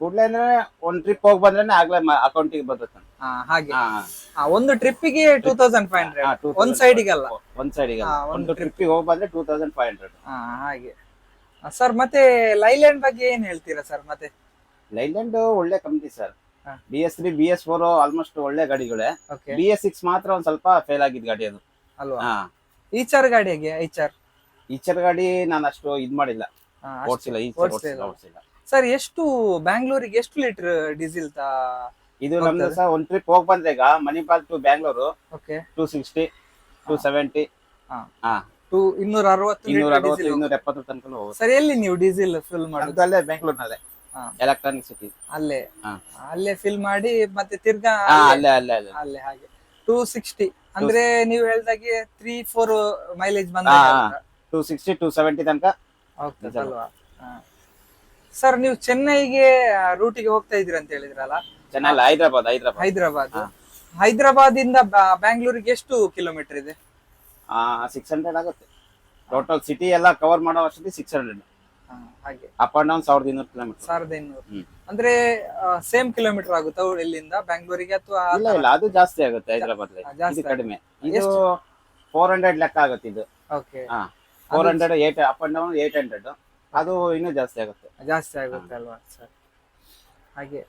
ಕೂಡ್ಲೆ ಅಂದ್ರೆ ಒಂದ್ ಟ್ರಿಪ್ ಹೋಗಿ ಬಂದ್ರೆ ಆಗ್ಲೇ ಅಕೌಂಟಿಗೆ ಹಾಗೆ. ಹಾ. ಆ, ಒಂದು ಟ್ರಿಪ್ಪಿಗೆ ಟೂ ತೌಸಂಡ್ ಫೈವ್ ಹಾ, ಹಂಡ್ರೆಡ್ 2000 ಒಂದ್ ಸೈಡಿಗೆ ಅಲ್ಲ ಒಂದ್ ಸೈಡಿಗೆ ಹಾ, ಒಂದು ಟ್ರಿಪ್ಗೆ ಹೋಗಿ ಬಂದ್ರೆ ಟೂ ತೌಸಂಡ್ ಫೈವ್ ಹಂಡ್ರೆಡ್ ಹಾಗೆ. ಸರ್ ಮತ್ತೆ ಲೈಲ್ಯಾಂಡ್ ಬಗ್ಗೆ ಏನ್ ಹೇಳ್ತೀರಾ ಸರ್ ಮತ್ತೆ? ಲೈಲ್ಯಾಂಡ್ ಒಳ್ಳೆ ಕಂಪ್ನಿ ಸರ್ ಹಾ. B S three B S four almost ಒಳ್ಳೆ ಗಾಡಿಗಳೇ. ಓಕೆ ಬಿ ಎಸ್ ಸಿಕ್ಸ್ ಮಾತ್ರ ಒಂದ್ ಸ್ವಲ್ಪ ಫೇಲ್ ಆಗಿದ್ ಗಾಡಿ ಅದು. ಅಲ್ವಾ? ಹಾ. ಈಚಾರ್ ಗಾಡಿ ಹೇಗೆ ಈಚರ್ ಈಚರ್ ಗಾಡಿ ನಾನು ಅಷ್ಟು ಇದ್ ಮಾಡಿಲ್ಲ. ಓಡಿಸಿಲ್ಲ ಈಚರ್ ಓಡ್ಸಿಲ್ಲ. ಓಡಿಸಿಲ್ಲ ಓಡಿಸಿಲ್ಲ. ಸರ್ ಎಷ್ಟು ಬ್ಯಾಂಗ್ಳೂರಿಗೆ ಎಷ್ಟು ಲೀಟರ್ ಡೀಸೆಲ್ ತಾ ಇದು ನಮ್ದು ಸರ್ ಒಂದ್ ಟ್ರಿಪ್ ಹೋಗ್ ಬಂದ್ರೆ ಈಗ Manipal to Bangalore okay two sixty two seventy ಹಾ. ಹಾ. ಟೂ ಇನ್ನೂರ ಅರವತ್ತು ಇನ್ನೂರ ಅರವತ್ತು ಇನ್ನೂರ ಎಪ್ಪತ್ತು ತನಕ ಹೋಗುತ್ತೆ. ಸರ್ ಎಲ್ಲಿ ನೀವು ಡೀಸೆಲ್ ಫಿಲ್ ಮಾಡೋದು. ಅಲ್ಲೇ ಬೆಂಗಳೂರಿನಲ್ಲೇ. ಎಲೆಕ್ಟ್ರಾನಿಕ್ ಸಿಟಿ ಅಲ್ಲೇ. ಅಲ್ಲೇ ಫಿಲ್ ಮಾಡಿ ಮತ್ತೆ ತಿರ್ಗಾ ಅಲ್ಲೇ- ಅಲ್ಲೇ ಅಲ್ಲೇ ಅಲ್ಲೇ. ಹಾಗೆ. ಟೂ ಸಿಕ್ಸ್ಟಿ ಅಂದ್ರೆ ನೀವು ಹೇಳ್ದಾಗೆ ತ್ರೀ ಫೋರ್ ಮೈಲೇಜ್ ಬಂದ ಟೂ ಸಿಕ್ಸ್ಟಿ ಟೂ ಸೆವೆಂಟಿ ತನಕ ಹೋಗ್ತದಲ್ವಾ ಸರ್ ನೀವು ಚೆನ್ನೈಗೆ ರೂಟಿಗೆ ಹೋಗ್ತಾ ಇದ್ರಿ ಅಂತ ಹೇಳಿದ್ರಲ್ಲ? ಚೆನ್ನೈ ಹೈದ್ರಾಬಾದ್ ಹೈದ್ರಾಬಾದ್. ಹೈದರಾಬಾದ್. ಹೈದರಾಬಾದ್ ಇಂದ ಬ್ಯಾಂಗ್ಳೂರಿಗೆ ಎಷ್ಟು ಕಿಲೋಮೀಟರ್ ಇದೆ? ಸಿಕ್ಸ್ ಹಂಡ್ರೆಡ್ ಆಗುತ್ತೆ. ಟೋಟಲ್ ಸಿಟಿ ಎಲ್ಲ ಕವರ್ ಮಾಡೋ ಅಷ್ಟೊತ್ತಿಗೆ ಸಿಕ್ಸ್ ಹಂಡ್ರೆಡ್ ಹಾಗೆ. ಅಪ್ ಅಂಡ್ ಡೌನ್ ಸಾವಿರದ ಇನ್ನೂರು ಕಿಲೋಮೀಟರ್ ಸಾವಿರದ ಇನ್ನೂರು. ಅಂದ್ರೆ ಸೇಮ್ ಕಿಲೋಮೀಟರ್ ಆಗುತ್ತಾ ಇಲ್ಲಿಂದ ಬ್ಯಾಂಗ್ಳೂರಿಗೆ ಅಥವಾ ಇಲ್ಲ ಇಲ್ಲ ಅದು ಜಾಸ್ತಿ ಆಗುತ್ತೆ ಹೈದರಾಬಾದ್ ಜಾಸ್ತಿ ಕಡಿಮೆ. ಇದು ಫೋರ್ ಹಂಡ್ರೆಡ್ ಲೆಕ್ಕ ಆಗುತ್ತೆ ಇದು. ಓಕೆ ಹಾ four hundred eight up and down eight hundred ಅದು ಇನ್ನೂ ಜಾಸ್ತಿ ಆಗುತ್ತೆ. ಜಾಸ್ತಿ ಆಗುತ್ತೆ ಅಲ್ವಾ? ಸರ್. ಹಾಗೆ.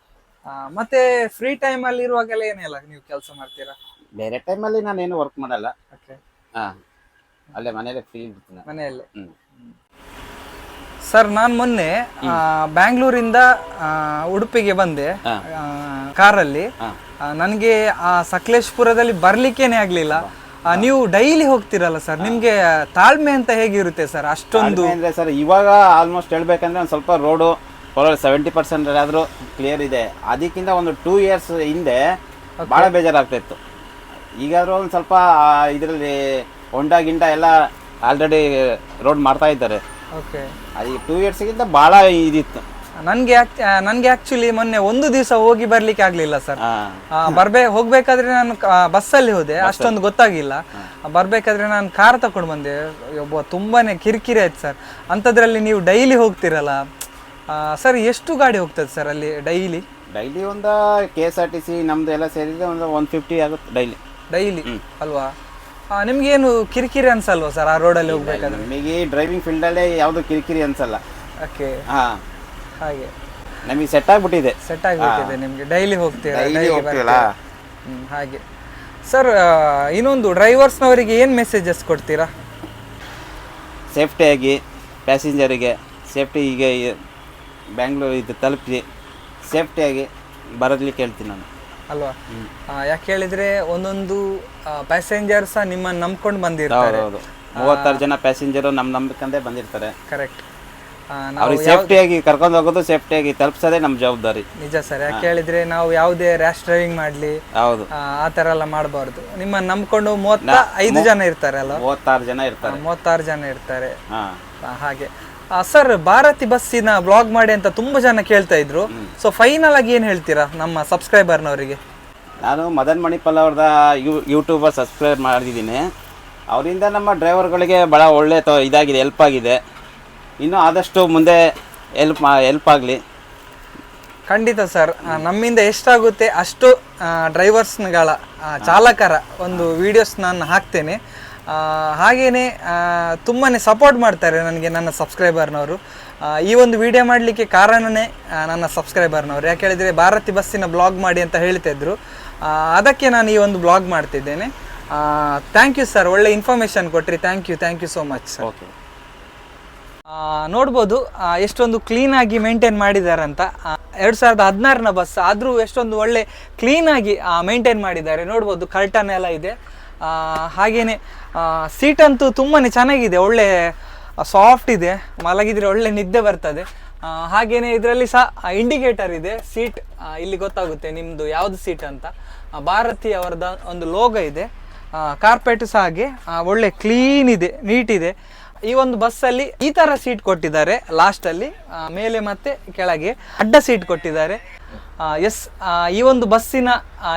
ಮತ್ತೆ ಫ್ರೀ ಟೈಮ್ ಅಲ್ಲಿ ಇರುವಾಗೆಲ್ಲ ಏನಿಲ್ಲ ನೀವು ಕೆಲಸ ಮಾಡ್ತೀರಾ? ಬೇರೆ ಟೈಮ್ ಅಲ್ಲಿ ನಾನು ಏನು ವರ್ಕ್ ಮಾಡಲ್ಲ. ಓಕೆ ಹಾ ಅಲ್ಲೇ ಮನೇಲೆ ಫ್ರೀ ಇರ್ತೀನಿ ಮನೆಯಲ್ಲೇ. ಹ್ಮ್. ಸರ್ ನಾನು ಮೊನ್ನೆ ಆ, ಬ್ಯಾಂಗ್ಳೂರಿಂದ ಆ, ಉಡುಪಿಗೆ ಬಂದೆ. ಆ, ಕಾರಲ್ಲಿ. ನನಗೆ ಆ ಸಕಲೇಶ್ಪುರದಲ್ಲಿ ಬರ್ಲಿಕ್ಕೇನೆ ಆಗ್ಲಿಲ್ಲ. ಆ, ನೀವು ಡೈಲಿ ಹೋಗ್ತಿರಲ್ಲ ಸರ್? ನಿಮ್ಗೆ ತಾಳ್ಮೆ ಅಂತ ಹೇಗಿರುತ್ತೆ ಸರ್? ಅಷ್ಟೊಂದು ಅಂದ್ರೆ ಸರ್ ಇವಾಗ ಆಲ್ಮೋಸ್ಟ್ ಹೇಳ್ಬೇಕಂದ್ರೆ ಒಂದು ಸ್ವಲ್ಪ ರೋಡು ಸೆವೆಂಟಿ ಪರ್ಸೆಂಟ್ ಆದ್ರೂ ಕ್ಲಿಯರ್ ಇದೆ. ಅದಕ್ಕಿಂತ ಒಂದು ಟೂ ಇಯರ್ಸ್ ಹಿಂದೆ ಬಹಳ ಬೇಜಾರಾಗ್ತಾ ಇತ್ತು. ಈಗಾದ್ರೂ ಒಂದು ಸ್ವಲ್ಪ ಇದರಲ್ಲಿ ಹೊಂಡ ಗಿಂಡ ಎಲ್ಲ ಆಲ್ರೆಡಿ ರೋಡ್ ಮಾಡ್ತಾ ಇದ್ದಾರೆ. ಓಕೆ ಅದು ಟೂ ಇಯರ್ಸ್ಗಿಂತ ಬಹಳ ಇದಿತ್ತು. ನನಗೆ ನನಗೆ ಆ್ಯಕ್ಚುಲಿ ಆಕ್ಚುಲಿ ಮೊನ್ನೆ ಒಂದು ದಿವಸ ಹೋಗಿ ಬರ್ಲಿಕ್ಕೆ ಆಗ್ಲಿಲ್ಲ ಸರ್ ಬರ್ಬೇ ಹೋಗ್ಬೇಕಾದ್ರೆ ನಾನು ಬಸ್ಸಲ್ಲಿ ಹೋದೆ ಅಷ್ಟೊಂದು ಗೊತ್ತಾಗಿಲ್ಲ. ಬರ್ಬೇಕಾದ್ರೆ ನಾನು ಕಾರ್ ತಕೊಂಡು ಬಂದೆ. ಒಬ್ಬ ತುಂಬಾನೇ ಕಿರಿಕಿರಿ ಆಯ್ತು ಸರ್ ಅಂಥದ್ರಲ್ಲಿ ನೀವು ಡೈಲಿ ಹೋಗ್ತಿರಲ್ಲ. ಸರ್ ಎಷ್ಟು ಗಾಡಿ ಹೋಗ್ತದೆ ಸರ್ ಅಲ್ಲಿ ಡೈಲಿ ಡೈಲಿ ಒಂದು K S R T C ನಮ್ದು ಎಲ್ಲ ಸೇರಿದ್ರೆ ಒಂದು ಒನ್ ಫಿಫ್ಟಿ ಆಗುತ್ತೆ ಡೈಲಿ ಡೈಲಿ ಅಲ್ವಾ? ನಿಮ್ಗೇನು ಕಿರಿಕಿರಿ ಅನ್ಸಲ್ವಾ ಸರ್ ಆ ರೋಡಲ್ಲಿ ಹೋಗ್ಬೇಕಾದ್ರೆ? ನಿಮಗೆ ಡ್ರೈವಿಂಗ್ ಫೀಲ್ಡಲ್ಲೇ ಯಾವುದು ಕಿರಿಕಿರಿ ಅನ್ಸಲ್ಲ. ಓಕೆ. ಹಾ. ಹಾಗೆ. ನಮಗೆ ಸೆಟ್ ಆಗ್ಬಿಟ್ಟಿದೆ. ಸೆಟ್ ಆಗಿಬಿಟ್ಟಿದೆ ನಿಮಗೆ. ಡೈಲಿ ಹೋಗ್ತೀರಾ? Daily daily ಹೋಗ್ತೀವಲ್ಲ? ಹ್ಮ್ ಹಾಗೆ. ಸರ್ ಇನ್ನೊಂದು ಡ್ರೈವರ್ಸ್ನವರಿಗೆ ಏನು ಮೆಸೇಜಸ್ ಕೊಡ್ತೀರಾ? ಸೇಫ್ಟಿಯಾಗಿ ಪ್ಯಾಸೆಂಜರಿಗೆ ಸೇಫ್ಟಿ ಈಗ ಬ್ಯಾಂಗ್ಳೂರು ಇದು ತಲುಪಿ ಸೇಫ್ಟಿಯಾಗಿ ಬರಲಿಕ್ಕೆ ಹೇಳ್ತೀನಿ ನಾನು. ಅಲ್ವಾ? ಯಾಕೆ ಹೇಳಿದ್ರೆ ಒಂದೊಂದು ಪ್ಯಾಸೆಂಜರ್ ಸಹ ನಿಮ್ಮನ್ನ ನಂಬ್ಕೊಂಡು ಬಂದಿರ್ತಾರೆ. ಮೂವತ್ತಾರು ಜನ ಪ್ಯಾಸೆಂಜರ್ ನಮ್ಮ ನಂಬಿಕಂದೇ ಬಂದಿರ್ತಾರೆ. ಕರೆಕ್ಟ್ ಅವ್ರಿಗೆ ಸೇಫ್ಟಿಯಾಗಿ ಕರ್ಕೊಂಡು ಹೋಗೋದು ಸೇಫ್ಟಿಯಾಗಿ ತಲುಪಿಸೋದೇ ನಮ್ಮ ಜವಾಬ್ದಾರಿ. ನಿಜ ಸರ್ ಯಾಕೆ ಹೇಳಿದ್ರೆ ನಾವು ಯಾವುದೇ ರ್ಯಾಶ್ ಡ್ರೈವಿಂಗ್ ಮಾಡಲಿ ಹೌದು. ಆ ಥರ ಎಲ್ಲ ಮಾಡಬಾರ್ದು. ನಿಮ್ಮನ್ನು ನಂಬ್ಕೊಂಡು ಮೂವತ್ತ ಐದು ಜನ ಇರ್ತಾರೆ ಅಲ್ಲ ಮೂವತ್ತಾರು ಜನ ಇರ್ತಾರೆ. ಮೂವತ್ತಾರು ಜನ ಇರ್ತಾರೆ. ಹಾ. ಹಾಗೆ. ಸರ್ ಭಾರತಿ ಬಸ್ಸಿನ ಬ್ಲಾಗ್ ಮಾಡಿ ಅಂತ ತುಂಬಾ ಜನ ಕೇಳ್ತಾ ಇದ್ರು. ಸೊ ಫೈನಲ್ ಆಗಿ ಏನು ಹೇಳ್ತೀರಾ ನಮ್ಮ ಸಬ್ಸ್ಕ್ರೈಬರ್ನವರಿಗೆ ನಾನು ಮದನ್ ಮಣಿಪಾಲ್ ಅವ್ರದ ಯೂ ಯೂಟ್ಯೂಬರ್ ಸಬ್ಸ್ಕ್ರೈಬ್ ಮಾಡಿದ್ದೀನಿ ಅವರಿಂದ ನಮ್ಮ ಡ್ರೈವರ್ಗಳಿಗೆ ಭಾಳ ಒಳ್ಳೆ ತೊ ಇದಾಗಿದೆ ಹೆಲ್ಪ್ ಆಗಿದೆ. ಇನ್ನೂ ಆದಷ್ಟು ಮುಂದೆ ಎಲ್ಪ್ ಎಲ್ಪ್ ಆಗಲಿ. ಖಂಡಿತ ಸರ್. ನಮ್ಮಿಂದ ಎಷ್ಟಾಗುತ್ತೆ ಅಷ್ಟು ಡ್ರೈವರ್ಸ್ಗಳ ಚಾಲಕರ ಒಂದು ವಿಡಿಯೋಸ್ ನಾನು ಹಾಕ್ತೇನೆ. ಆ, ಹಾಗೇನೆ ತುಂಬಾ ಸಪೋರ್ಟ್ ಮಾಡ್ತಾರೆ ನನಗೆ ನನ್ನ ಸಬ್ಸ್ಕ್ರೈಬರ್ನವರು ಈ ಒಂದು ವಿಡಿಯೋ ಮಾಡಲಿಕ್ಕೆ ಕಾರಣನೇ ಆ, ನನ್ನ ಸಬ್ಸ್ಕ್ರೈಬರ್ನವರು ಯಾಕೆ ಹೇಳಿದರೆ ಭಾರತಿ ಬಸ್ಸಿನ ಬ್ಲಾಗ್ ಮಾಡಿ ಅಂತ ಹೇಳ್ತಿದ್ರು ಆ, ಅದಕ್ಕೆ ನಾನು ಈ ಒಂದು ಬ್ಲಾಗ್ ಮಾಡ್ತಿದ್ದೇನೆ. ಥ್ಯಾಂಕ್ ಯು ಸರ್ ಒಳ್ಳೆ ಇನ್ಫಾರ್ಮೇಷನ್ ಕೊಟ್ರಿ. Thank you thank you so much sir okay ನೋಡ್ಬೋದು ಎಷ್ಟೊಂದು ಕ್ಲೀನಾಗಿ ಮೇಂಟೈನ್ ಮಾಡಿದ್ದಾರೆ ಅಂತ. ಎರಡು ಸಾವಿರದ ಹದಿನಾರನ ಬಸ್ ಆದರೂ ಎಷ್ಟೊಂದು ಒಳ್ಳೆ ಕ್ಲೀನಾಗಿ ಮೇಂಟೈನ್ ಮಾಡಿದ್ದಾರೆ. ನೋಡ್ಬೋದು ಕರ್ಟನ್ ಎಲ್ಲ ಇದೆ. ಹಾಗೆಯೇ ಸೀಟಂತೂ ತುಂಬಾ ಚೆನ್ನಾಗಿದೆ, ಒಳ್ಳೆ ಸಾಫ್ಟ್ ಇದೆ. ಮಲಗಿದರೆ ಒಳ್ಳೆ ನಿದ್ದೆ ಬರ್ತದೆ. ಹಾಗೆಯೇ ಇದರಲ್ಲಿ ಸಹ ಇಂಡಿಕೇಟರ್ ಇದೆ. ಸೀಟ್ ಇಲ್ಲಿ ಗೊತ್ತಾಗುತ್ತೆ ನಿಮ್ಮದು ಯಾವುದು ಸೀಟ್ ಅಂತ. ಭಾರತೀಯವರದ ಒಂದು ಲೋಗ ಇದೆ. ಕಾರ್ಪೆಟ್ ಸಹ ಹಾಗೆ ಒಳ್ಳೆ ಕ್ಲೀನ್ ಇದೆ ನೀಟ್ ಇದೆ. ಈ ಒಂದು ಬಸ್ಸಲ್ಲಿ ಈ ತರ ಸೀಟ್ ಕೊಟ್ಟಿದ್ದಾರೆ. ಲಾಸ್ಟ್ ಅಲ್ಲಿ ಮೇಲೆ ಮತ್ತೆ ಕೆಳಗೆ ಅಡ್ಡ ಸೀಟ್ ಕೊಟ್ಟಿದ್ದಾರೆ. ಎಸ್ ಈ ಒಂದು ಬಸ್ಸಿನ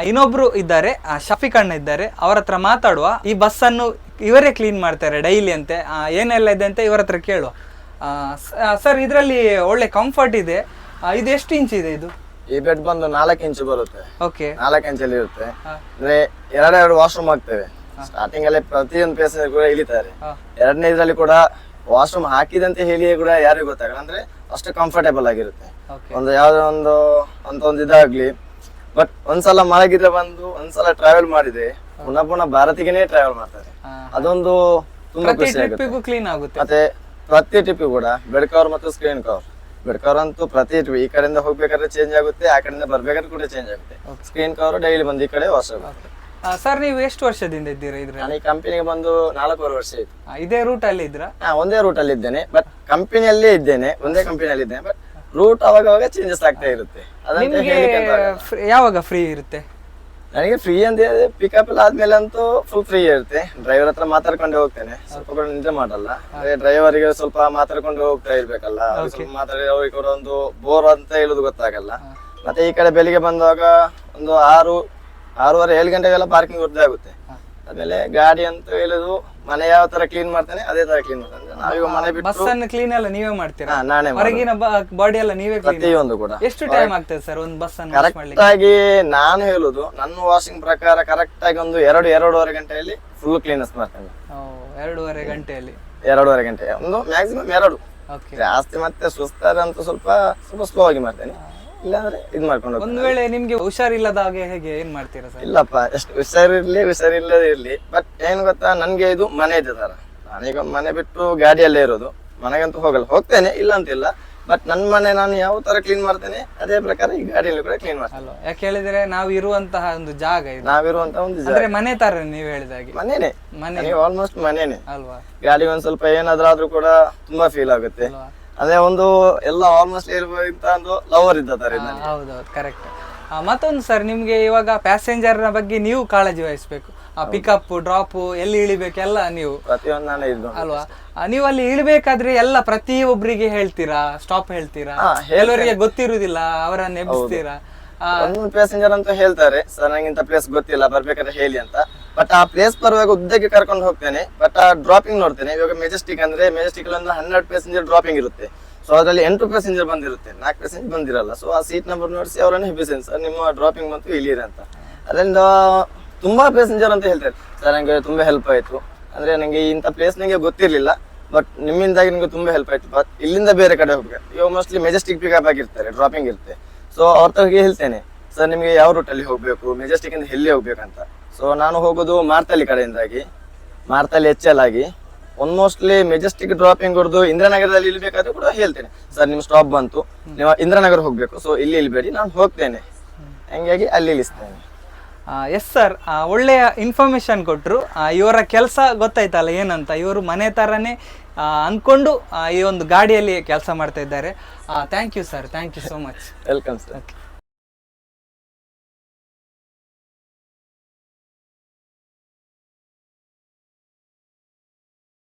ಇನ್ನೊಬ್ರು ಇದ್ದಾರೆ ಶಫೀಕ್ ಅಣ್ಣ ಇದ್ದಾರೆ. ಅವರ ಹತ್ರ ಮಾತಾಡುವ. ಈ ಬಸ್ಸನ್ನು ಇವರೇ ಕ್ಲೀನ್ ಮಾಡ್ತಾರೆ ಡೈಲಿ ಅಂತೆ. ಏನೆಲ್ಲ ಇದೆ ಅಂತ ಇವರ ಹತ್ರ ಕೇಳುವ. ಸರ್ ಇದರಲ್ಲಿ ಒಳ್ಳೆ ಕಂಫರ್ಟ್ ಇದೆ. ಇದು ಎಷ್ಟು ಇಂಚ್ ಇದೆ ಇದು? ಈ ಬೆಡ್ ಬಂದು ನಾಲ್ಕು ಇಂಚು ಬರುತ್ತೆ. ಓಕೆ ನಾಲ್ಕು ಇಂಚಲ್ಲಿ ಇರುತ್ತೆ. ಅಂದ್ರೆ ಎರಡೆರಡು ವಾಶ್ರೂಮ್ ಆಗ್ತೇವೆ. ಸ್ಟಾರ್ಟಿಂಗ್ ಅಲ್ಲಿ ಪ್ರತಿಯೊಂದು ಪ್ಲೇಸ್ ಕೂಡ ಇಳಿತಾರೆ. ಎರಡನೇ ಇದ್ರಲ್ಲಿ ಕೂಡ ವಾಶ್ರೂಮ್ ಹಾಕಿದಂತೆ ಹೇಳಿ ಕೂಡ ಯಾರಿಗೂ ಗೊತ್ತಾಗಲ್ಲ. ಅಂದ್ರೆ ಅಷ್ಟು ಕಂಫರ್ಟೇಬಲ್ ಆಗಿರುತ್ತೆ. ಒಂದು ಯಾವ್ದೋ ಒಂದು ಅಂತ ಒಂದು ಇದಾಗ್ಲಿ. ಬಟ್ ಒಂದ್ಸಲ ಮಲಗಿದ್ರೆ ಬಂದು ಒಂದ್ಸಲ ಟ್ರಾವೆಲ್ ಮಾಡಿದ್ರೆ ಪುನಃ ಪುನಃ ಭಾರತಿಗೆನೇ ಟ್ರಾವೆಲ್ ಮಾಡ್ತಾರೆ. ಅದೊಂದು ತುಂಬಾ ಖುಷಿ ಆಗುತ್ತೆ. ಕ್ಲೀನ್ ಆಗುತ್ತೆ. ಮತ್ತೆ ಪ್ರತಿ ಟ್ರಿಪ್ ಕೂಡ ಬೆಡ್ ಕವರ್ ಮತ್ತು ಸ್ಕ್ರೀನ್ ಕವರ್ ಬೆಡ್ ಕವರ್ ಅಂತೂ ಪ್ರತಿ ಟ್ರಿಪ್ ಈ ಕಡೆಯಿಂದ ಹೋಗ್ಬೇಕಾದ್ರೆ ಚೇಂಜ್ ಆಗುತ್ತೆ ಆ ಕಡೆಯಿಂದ ಬರ್ಬೇಕಾದ್ರೆ ಕೂಡ ಚೇಂಜ್ ಆಗುತ್ತೆ. ಸ್ಕ್ರೀನ್ ಕವರ್ ಡೈಲಿ ಬಂದು ಈ ಕಡೆ ವಾಶ್ ಆಗುತ್ತೆ. ಸರ್ ನೀವು ಎಷ್ಟು ವರ್ಷದಿಂದ ಇದ್ದೀರಾ ಇದ್ರೆ ನಾನು ಈ ಕಂಪನಿಗೆ ಬಂದು ನಾಲ್ಕೂವರೆ ವರ್ಷ ಆಯ್ತು. ಇದೇ ರೂಟ್ ಅಲ್ಲಿ ಇದ್ರಾ ಹಾ ಒಂದೇ ರೂಟ್ ಅಲ್ಲಿ ಇದ್ದೇನೆ. ಬಟ್ ಕಂಪನಿಯಲ್ಲೇ ಇದ್ದೇನೆ ಒಂದೇ ಕಂಪನಿಯಲ್ಲಿ ಇದ್ದೇನೆ. ಬಟ್ ರೂಟ್ ಅವಾಗ ಅವಾಗ ಚೇಂಜಸ್ ಆಗ್ತಾ ಇರುತ್ತೆ. ಅದಂತ ನಿಮ್ಗೆ ಹೇಳಿಕ್ಕೆ ಅಂತ ಆಗಲ್ಲ. free- ಯಾವಾಗ ಫ್ರೀ ಇರುತ್ತೆ? ನನಗೆ ಫ್ರೀ ಅಂತ ಪಿಕಪ್ ಎಲ್ಲ ಆದ್ಮೇಲೆ ಅಂತೂ ಫುಲ್ ಫ್ರೀ ಇರುತ್ತೆ. ಡ್ರೈವರ್ ಹತ್ರ ಮಾತಾಡ್ಕೊಂಡು ಹೋಗ್ತೇನೆ. ಸ್ವಲ್ಪ ಕೂಡ ನಿದ್ರೆ ಮಾಡಲ್ಲ. ಡ್ರೈವರ್ ಡ್ರೈವರ್ಗೆ ಸ್ವಲ್ಪ ಮಾತಾಡ್ಕೊಂಡು ಹೋಗ್ತಾ ಇರ್ಬೇಕಲ್ಲ. ಸ್ವಲ್ಪ ಮಾತಾಡಿ ಅವ್ರಿಗೆ ಕೂಡ ಒಂದು ಬೋರ್ ಅಂತ ಹೇಳುದು ಗೊತ್ತಾಗಲ್ಲ. ಮತ್ತೆ ಈ ಕಡೆ ಬೆಳಿಗ್ಗೆ ಬಂದಾಗ ಒಂದು ಆರು ಆರೂವರೆ ಏಳು ಗಂಟೆಗೆಲ್ಲ ಪಾರ್ಕಿಂಗ್ ವೃದ್ಧಿ ಆಗುತ್ತೆ. ಆಮೇಲೆ ಗಾಡಿ ಅಂತ ಹೇಳುದು ಮನೆ ಯಾವ ತರ ಕ್ಲೀನ್ ಮಾಡ್ತೇನೆ ಅದೇ ತರ ಕ್ಲೀನ್ ಮಾಡ್ತೇನೆ. ನಾವೀಗ ಮನೆ ಬಿಟ್ಟು ಬಸ್ ಅನ್ನು ಕ್ಲೀನ್ ಎಲ್ಲ ನೀವೇ ಮಾಡ್ತೀರಾ? ಹಾ, ನಾನೇ ಮಾಡೋದು. ಹೊರಗಿನ ಬಾಡಿ ಎಲ್ಲ ನೀವೇ ಕ್ಲೀನ್ ಪ್ರತಿಯೊಂದು ಕೂಡ. ಎಷ್ಟು ಟೈಮ್ ಆಗ್ತದೆ ಸರ್ ಒಂದು ಬಸ್ ಅನ್ನು wash ಮಾಡ್ಲಿಕ್ಕೆ? ಆಗಿ ನಾನು ಹೇಳುದು ನನ್ನ ವಾಷಿಂಗ್ ಪ್ರಕಾರ ಕರೆಕ್ಟ್ ಆಗಿ ಒಂದು ಎರಡು ಎರಡೂವರೆ ಗಂಟೆಯಲ್ಲಿ ಫುಲ್ ಕ್ಲೀನೆಸ್ ಮಾಡ್ತೇನೆ. ಓ, ಎರಡೂವರೆ ಗಂಟೆಯಲ್ಲಿ. ಎರಡೂವರೆ ಗಂಟೆ. ಒಂದು ಮ್ಯಾಕ್ಸಿಮಮ್ ಎರಡು. ಓಕೆ ಜಾಸ್ತಿ ಮತ್ತೆ ಸುಸ್ತಾದಂತೂ ಸ್ವಲ್ಪ ಸ್ವಲ್ಪ ಸ್ಲೋ ಆಗಿ ಮಾಡ್ತೇನೆ. ಇಲ್ಲಾಂದ್ರೆ ಇದು ಮಾಡ್ಕೊಂಡು ಹೋಗ್ತೇನೆ ಒಂದು ವೇಳೆ ನಿಮ್ಗೆ ಹುಷಾರಿಲ್ಲದ ಹಾಗೆ ಹೇಗೆ ಏನ್ ಮಾಡ್ತೀರಾ ಸರ್? ಇಲ್ಲಪ್ಪ ಎಷ್ಟು ಹುಷಾರಿರ್ಲಿ ಹುಷಾರಿಲ್ಲದೆ ಇರ್ಲಿ. ಬಟ್ ಏನ್ ಗೊತ್ತಾ ನನ್ಗೆ ಇದು ಮನೆ ಇದೆ ತರ ನಾನೀಗ ಮನೆ ಬಿಟ್ಟು ಗಾಡಿಯಲ್ಲೇ ಇರೋದು. ಮನೆಗಂತೂ ಹೋಗಲ್ಲ. ಹೋಗ್ತೇನೆ ಇಲ್ಲ ಅಂತಿಲ್ಲ ಬಟ್ ನನ್ನ ಮನೆ ನಾನು ಯಾವ ತರ ಕ್ಲೀನ್ ಮಾಡ್ತೇನೆ ಅದೇ ಪ್ರಕಾರ ಈ ಗಾಡಿಯಲ್ಲಿ ಕೂಡ ಕ್ಲೀನ್ ಮಾಡ್ತೇನೆ. ಅಲ್ವಾ ಯಾಕೆ ಹೇಳಿದ್ರೆ ನಾವು ಇರುವಂತಹ ಒಂದು ಜಾಗ ಇದು. ನಾವಿರುವಂತ ಒಂದು ಜಾಗ. ಅಂದ್ರೆ ಮನೆ ತರ ನೀವು ಹೇಳಿದ ಹಾಗೆ. ಮನೇನೆ. ಮನೆ ಆಲ್ಮೋಸ್ಟ್ ಮನೇನೆ. ಅಲ್ವಾ? ಗಾಡಿ ಒಂದ್ ಸ್ವಲ್ಪ ಏನಾದ್ರೂ ಆದ್ರೂ ಕೂಡ ತುಂಬಾ ಫೀಲ್ ಆಗುತ್ತೆ. ಅಲ್ವಾ? ಅದೇ ಒಂದು ಎಲ್ಲ ಆಲ್ಮೋಸ್ಟ್ ಇರುವಂತ ಒಂದು ಲವರ್ ಇದ್ದ ತರ ಹೌದೌದು ಕರೆಕ್ಟ್ ಮತ್ತೊಂದು ಸರ್ ನಿಮ್ಗೆ ಇವಾಗ ಪ್ಯಾಸೆಂಜರ್ನ ಬಗ್ಗೆ ನೀವು ಕಾಳಜಿ ವಹಿಸ್ಬೇಕು. ಪಿಕಪ್ ಡ್ರಾಪ್ ಎಲ್ಲಿ ಇಳಿಬೇಕು ಎಲ್ಲ ನೀವು. ಪ್ರತಿಯೊಂದು ನಾನೇ ಇದು ಅಲ್ವಾ? ಆ, ನೀವು ಅಲ್ಲಿ ಇಳಿಬೇಕಾದ್ರೆ ಎಲ್ಲ ಪ್ರತಿಯೊಬ್ಬರಿಗೆ ಹೇಳ್ತೀರಾ? ಸ್ಟಾಪ್ ಹೇಳ್ತೀರಾ? ಹಾ, ಕೆಲವರಿಗೆ ಗೊತ್ತಿರುವುದಿಲ್ಲ ಅವರನ್ನ ಎಬ್ಬಿಸ್ತೀರಾ? ಆ, ಒಂದೊಂದು ಪ್ಯಾಸೆಂಜರ್ ಅಂತ ಹೇಳ್ತಾರೆ ಸರ್ ನಂಗೆ ಇಂಥ ಪ್ಲೇಸ್ ಗೊತ್ತಿಲ್ಲ ಬರ್ಬೇಕಾದ್ರೆ ಹೇಳಿ ಅಂತ. ಬಟ್ ಆ ಪ್ಲೇಸ್ ಬರುವಾಗ ಉದ್ದಕ್ಕೆ ಕರ್ಕೊಂಡು ಹೋಗ್ತೇನೆ. ಬಟ್ ಆ ಡ್ರಾಪಿಂಗ್ ನೋಡ್ತೇನೆ. ಇವಾಗ ಮೆಜೆಸ್ಟಿಕ್ ಅಂದ್ರೆ ಮೆಜೆಸ್ಟಿಕ್ ಒಂದು ಹನ್ನೆರಡು ಪ್ಯಾಸೆಂಜರ್ ಡ್ರಾಪಿಂಗ್ ಇರುತ್ತೆ. ಸೊ ಅದರಲ್ಲಿ ಎಂಟು ಪ್ಯಾಸೆಂಜರ್ ಬಂದಿರುತ್ತೆ. ನಾಲ್ಕು ಪ್ಯಾಸೆಂಜರ್ ಬಂದಿರಲ್ಲ. ಸೊ ಆ ಸೀಟ್ ನಂಬರ್ ನೋಡಿಸಿ ಅವರನ್ನು ಹೆಬ್ಬಿಸ್ತೇನೆ ಸರ್, ನಿಮ್ಮ ಡ್ರಾಪಿಂಗ್ ಬಂತು ಇಲ್ಲಿದೆ ಅಂತ. ಅದರಿಂದ ತುಂಬಾ ಪ್ಯಾಸೆಂಜರ್ ಅಂತ ಹೇಳ್ತಾರೆ. ಸರ್, ನಂಗೆ ತುಂಬಾ ಹೆಲ್ಪ್ ಆಯ್ತು. ಅಂದ್ರೆ ನಂಗೆ ಇಂಥ ಪ್ಲೇಸ್ ನಂಗೆ ಗೊತ್ತಿರಲಿಲ್ಲ. ಬಟ್ ನಿಮ್ಮಿಂದಾಗಿ ನಿಮ್ಗೆ ತುಂಬಾ ಹೆಲ್ಪ್ ಆಯ್ತು. ಬಟ್ ಇಲ್ಲಿಂದ ಬೇರೆ ಕಡೆ ಹೋಗ್ಬೇಕು. ಇವಾಗ ಮೋಸ್ಟ್ಲಿ ಮೆಜೆಸ್ಟಿಕ್ ಪಿಕಪ್ ಆಗಿರ್ತಾರೆ ಡ್ರಾಪಿಂಗ್ ಇರುತ್ತೆ. ಸೊ ಅವ್ರ ತರಗೆ ಹೇಳ್ತೇನೆ. ಸರ್, ನಿಮಗೆ ಯಾವ ರೂಟಲ್ಲಿ ಹೋಗಬೇಕು? ಮೆಜೆಸ್ಟಿಕ್ ಇಂದ ಎಲ್ಲಿ ಹೋಗ್ಬೇಕಂತ? ಸೊ ನಾನು ಹೋಗೋದು ಮಾರ್ತಳ್ಳಿ ಕಡೆಯಿಂದಾಗಿ ಮಾರ್ತಳ್ಳಿ ಎಚ್ ಎಲ್ ಆಗಿ ಆಲ್ಮೋಸ್ಟ್ಲಿ ಮೆಜೆಸ್ಟಿಕ್ ಡ್ರಾಪಿಂಗ್ ಹೊಡೆದು ಇಂದ್ರನಗರದಲ್ಲಿ ಇಲ್ಬೇಕಾದ್ರೆ ಕೂಡ ಹೇಳ್ತೇನೆ. ಸರ್ ನಿಮ್ಮ ಸ್ಟಾಪ್ ಬಂತು. ನೀವು ಇಂದ್ರನಗರ ಹೋಗ್ಬೇಕು. ಸೊ ಇಲ್ಲಿ ಇಲ್ಬೇಡಿ ನಾನು ಹೋಗ್ತೇನೆ. ಹಂಗಾಗಿ ಅಲ್ಲಿ ಇಳಿಸ್ತೇನೆ. ಎಸ್ ಸರ್ ಒಳ್ಳೆಯ ಇನ್ಫಾರ್ಮೇಶನ್ ಕೊಟ್ಟರು ಇವರ ಕೆಲಸ ಗೊತ್ತಾಯ್ತಲ್ಲ ಏನಂತ? ಇವರು ಮನೆ ಥರನೇ ಅಂದ್ಕೊಂಡು ಈ ಒಂದು ಗಾಡಿಯಲ್ಲಿ ಕೆಲಸ ಮಾಡ್ತಾ ಇದ್ದಾರೆ. Thank you sir thank you so much welcome sir okay